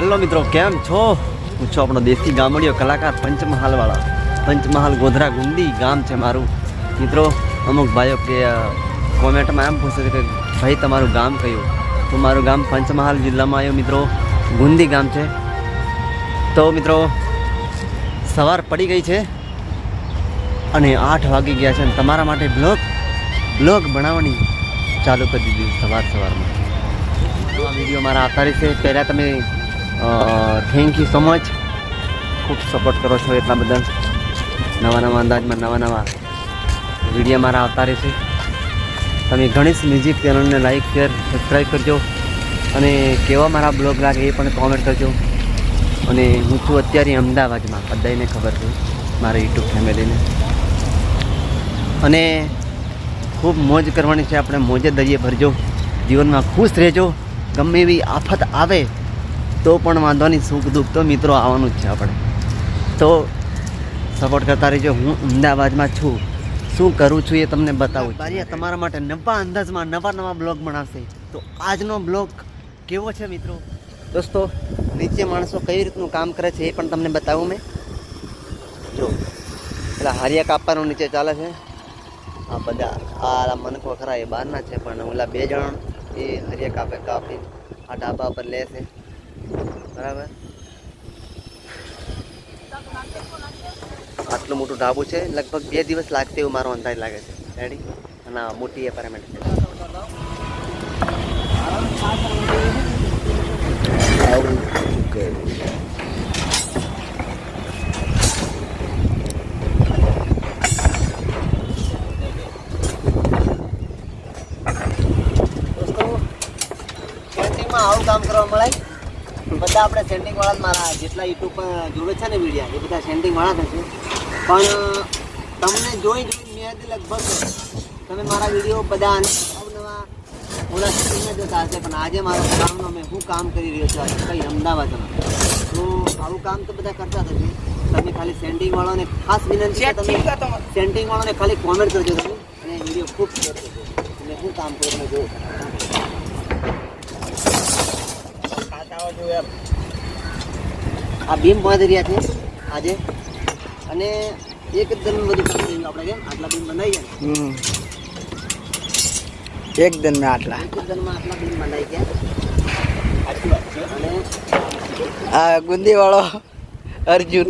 Hello મિત્રો, કેમ છો? હું છું આપણો દેશી ગામડીઓ કલાકાર પંચમહાલવાળા, પંચમહાલ ગોધરા ગુંદી ગામ છે મારું. મિત્રો, અમુક ભાઈઓ કે કોમેન્ટમાં એમ પૂછે છે કે, ભાઈ, તમારું ગામ કયું? તો મારું ગામ પંચમહાલ જિલ્લામાં આવ્યું મિત્રો ગુંદી ગામ છે. તો મિત્રો, સવાર પડી ગઈ છે અને આઠ વાગી ગયા છે અને તમારા માટે બ્લોગ બ્લોગ બનાવવાની ચાલુ કરી દીધી સવાર સવારમાં. વીડિયો મારા આવતા રહેશે પહેલાં તમે થેન્ક યુ સો મચ ખૂબ સપોર્ટ કરો છો એટલા બધા નવા નવા અંદાજમાં નવા નવા વીડિયો મારા આવતા રહેશે. તમે ગણેશ મ્યુઝિક ચેનલને લાઈક શેર સબસ્ક્રાઈબ કરજો. અને કેવા મારા બ્લોગ લાગે એ પણ કોમેન્ટ કરજો. અને હું છું અત્યારે અમદાવાદમાં બધાને ખબર છે, મારા યુટ્યુબ ફેમિલીને અને ખૂબ મોજ કરવાની છે, આપણે મોજે દરિયે ભરજો. જીવનમાં ખુશ રહેજો. ગમે એવી આફત આવે તો પણ વાંધો નહીં સુખ દુઃખ તો મિત્રો આવવાનું જ છે આપણે. તો સપોર્ટ કરતા રહીજો. હું અમદાવાદમાં છું. શું કરું છું એ તમને બતાવું બારીયા તમારા માટે નવા અંદાજમાં નવા નવા બ્લોગ બનાવશે. તો આજનો બ્લોગ કેવો છે મિત્રો? દોસ્તો નીચે માણસો કઈ રીતનું કામ કરે છે એ પણ તમને બતાવું મેં. જો પેલા હારિયા કાપવાનું નીચે ચાલે છે. આ બધા આ મનકો ખરા એ બહારના છે પણ ઓલા બે જણ એ હરિયા કાપે કાપી આ ઢાબા પર લે છે. બરાબર? આટલું મોટું ઢાબુ છે, લગભગ બે દિવસ લાગશે એવું મારો અંદાજ લાગે છે. રેડી અને મોટી એપાર્ટમેન્ટ છે. આવું કામ કરવા મળે? બધા આપણે સેન્ટિંગ વાળા મારા જેટલા યુટ્યુબ પર જોડે છે ને વિડીયા એ બધા સેન્ટિંગ વાળા થશે પણ તમને જોઈ જોઈ મેં લગભગ તમે મારા વીડિયો બધા અવનવા ઓલા સેટિંગમાં જતા હશે. પણ આજે મારો કામનો મેં હું કામ કરી રહ્યો છું આજે? કઈ અમદાવાદમાં? તો આવું કામ તો બધા કરતા થશે તમે ખાલી સેન્ટિંગ વાળાને ખાસ વિનંતી છે તમે સેન્ટિંગ વાળાને ખાલી કોમેન્ટ કરજો તમે. અને વીડિયો ખૂબ સરસ થશે અને હું કામ કરીને તમે આ બીમ બાંધી રહ્યા છે આજે. અને એક જ દરમિયાન બધું કામ આપણે કેમ આટલા બીમ બનાવી ગયા? એક દિન મેં આટલા. એક જ દરમાં આટલા બીમ બનાવી ગયા. અને આ ગુંદી વાળો અર્જુન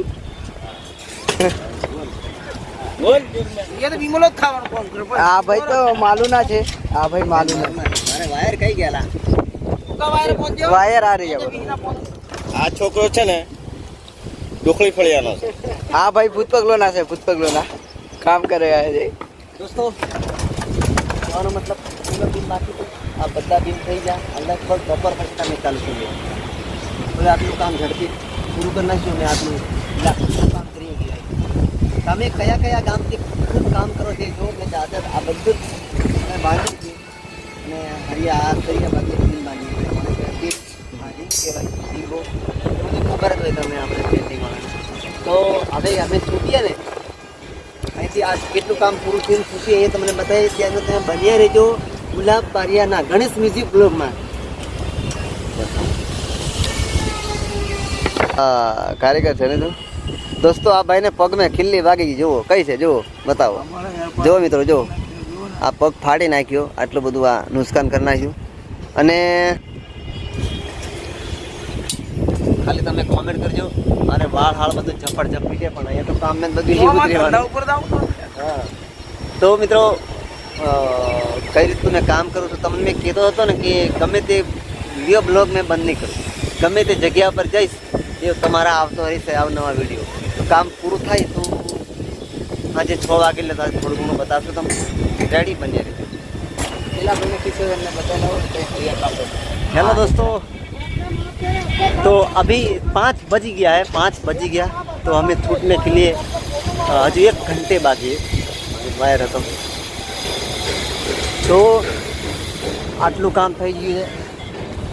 આ ભાઈ તો માલુના છે. આ ભાઈ માલુના. મારે વાયર કઈ ગયેલા. વાયર આ રહી છે આ છોકરો છે ને ડોકળી ફળિયાનો છે. આ ભાઈ ભૂતપગલોના છે ભૂતપગલોના કામ કરે છે દોસ્તો કહેવાનો મતલબ પેલો બીમ બાકી તો આ બધા બીમ થઈ ગયા. અને લગભગ બપોર પછી તમે ચાલુ થઈ ગયા હવે આટલું કામ ઝડપી પૂરું કરી નાખ્યું ને આટલું લાખનું કામ કરી ગયા. તમે કયા કયા ગામથી ખૂબ કામ કરો તે જો મેં દાદર આ બધું જ મેં બાંધ્યું છે. અને હરિયા આ કરીએ બાકી કહેવાય મને ખબર જ હોય તમે આપણે પેન્ટિંગવાળાને તો હવે અમે છૂટીએ ને. અહીંથી આ કેટલું કામ પૂરું થયું શું એ તમને બતાવીએ. ત્યાં તમે બન્યા રહેજો ગુલાબ પારિયાના ગણેશ મ્યુઝિક બ્લોગમાં. હા કારીગર છે ને તું? દોસ્તો આ ભાઈને પગમાં ખીલ્લી વાગી ગઈ. જુઓ કઈ છે? જુઓ બતાવો. જુઓ મિત્રો જુઓ. આ પગ ફાડી નાખ્યો. આટલું બધું આ નુકસાન કરી નાખ્યું. અને ખાલી તમે કોમેન્ટ કરજો. મારે વાળ હાળ બધું ઝપડ ઝપડી છે પણ અહીંયા તો કામ મેં બધું હા. તો મિત્રો કઈ રીતનું મેં કામ કરું છું તમને મેં કહેતો હતો ને કે ગમે તે વીડિયો બ્લોગ મેં બંધ નહીં કરું. ગમે તે જગ્યા પર જઈશ એ તમારા આવતો રહેશે અવનવા વીડિયો તો કામ પૂરું થાય તો આજે છ વાગે એટલે તારે થોડું ઘણું બતાવશો તમે રેડી બની રીતે પેલા ભાઈને કિશોરને બતાવ્યો हेलो दोस्तों तो अभी पाँच बज गया है पाँच बज गया तो हमें छूटने के लिए अ, हजू एक घंटे बाकी है वायर હતો તો આટલું કામ થઈ ગયું છે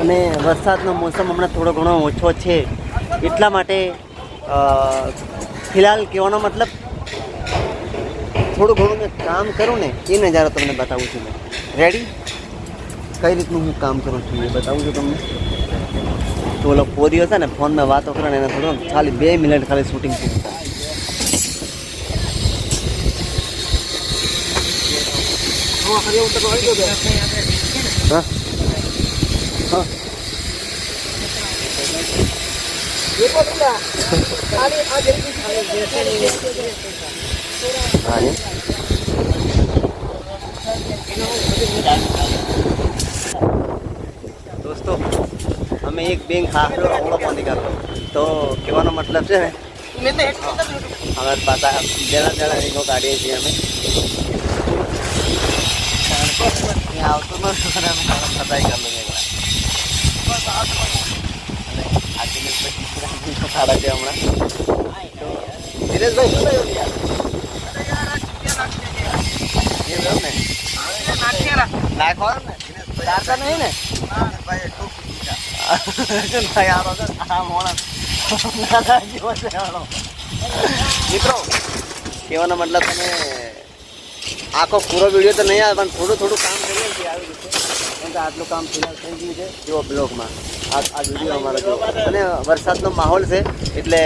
અને વરસાદનો મોસમ હમણાં થોડો ઘણો ઓછો છે એટલા માટે અ, ફિલહાલ કહેવાનો મતલબ થોડું ઘણું મેં કામ કરું ને એ નજારો તમને બતાવું છું મેં રેડી કઈ રીતનું હું કામ કરું છું એ બતાવું છું તમને તો તો ઓલો પોરીઓ છે ને ફોનમાં વાતો કરે ને એને થોડું ખાલી બે મિનિટ ખાલી શૂટિંગ પૂરું થાય હા હા હા જી. દોસ્તો અમે એક બેંક હાફલો રોકડો પણ નીકળતો. તો કહેવાનો મતલબ છે ને અમે પાછા જણા જણા રીંગો કાઢીએ છીએ અમે. આવતો આ દિનેશભાઈ નાખવાનું ને? ચારતા નહીં ને? ભાઈ યારો છે આ મોણસ મિત્રો, કહેવાનો મતલબ તમે આખો પૂરો વીડિયો તો નહીં આવે, પણ થોડું થોડું કામ કરીએ કે આવી ગયું કેમ કે આટલું કામ ફિલહાલ થઈ ગયું છે, જુઓ બ્લોગમાં. આ આ વીડિયો અમારો, જુઓ. અને વરસાદનો માહોલ છે, એટલે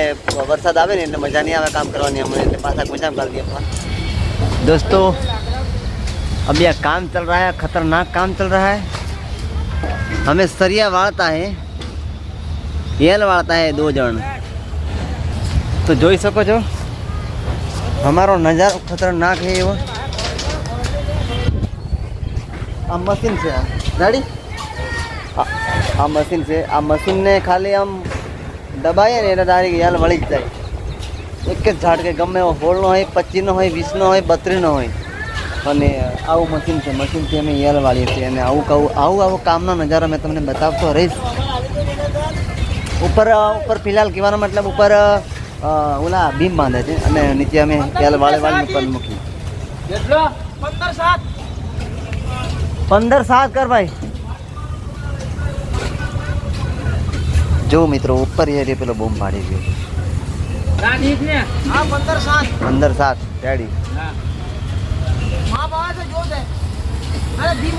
વરસાદ આવે ને, એટલે મજા નહીં આવે કામ કરવાની અમને, એટલે પાછા ગુંજામ કરી દઈએ. દોસ્તો, અભી આ કામ ચલ રહ્યા ખતરનાક કામ ચલ રહ્યા અમે સરિયા वाड़ता है येल વાળતા હે દો જણ. તો જોઈ શકો છો. અમારો નજારો ખતરનાક હે એવો. આ મશીન છે રેડી આ મશીન છે. આ મશીનને ખાલી આમ દબાઈએ ને એટલે ડાયરેક્ટ યાલ વળી જ જાય. એક જ ઝાડ કે ગમે એવો હોળનો હોય, પચીસનો હોય, વીસનો હોય, બત્રીસનો હોય. અને આવું મશીન છે મશીનથી અમે યલ વાળીએ છીએ અને આવું કહું આવું આવું કામનો નજારો મેં તમને બતાવતો રહીશ. ઉપર ઉપર ફિલહાલ કહેવાનો મતલબ ઉપર ઓલા બીમ બાંધે છે અને નીચે અમે યલ વાળે વાળી ઉપર મૂકી પંદર સાત. કર ભાઈ. જો મિત્રો ઉપર એરિયે પેલો બોમ્બ પાડી ગયો. પંદર સાત. રેડી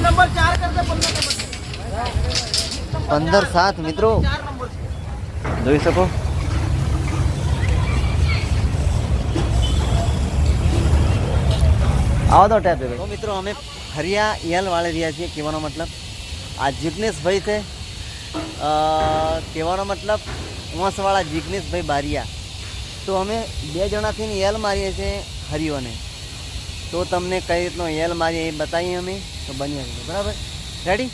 પંદર સાત મિત્રો જોઈ શકો આવો તો ટેપ તો મિત્રો અમે ફરિયા યલ વાળી રહ્યા છીએ કહેવાનો મતલબ આ જિગ્નેશભાઈ છે કહેવાનો મતલબ ઉંસવાળા જિગ્નેશભાઈ બારિયા તો અમે બે જણાથી યલ મારીએ છીએ હરિયોને તો તમને કઈ રીતનો હેલ મારી એ બતાવીએ અમે. તો બની બરાબર? રેડી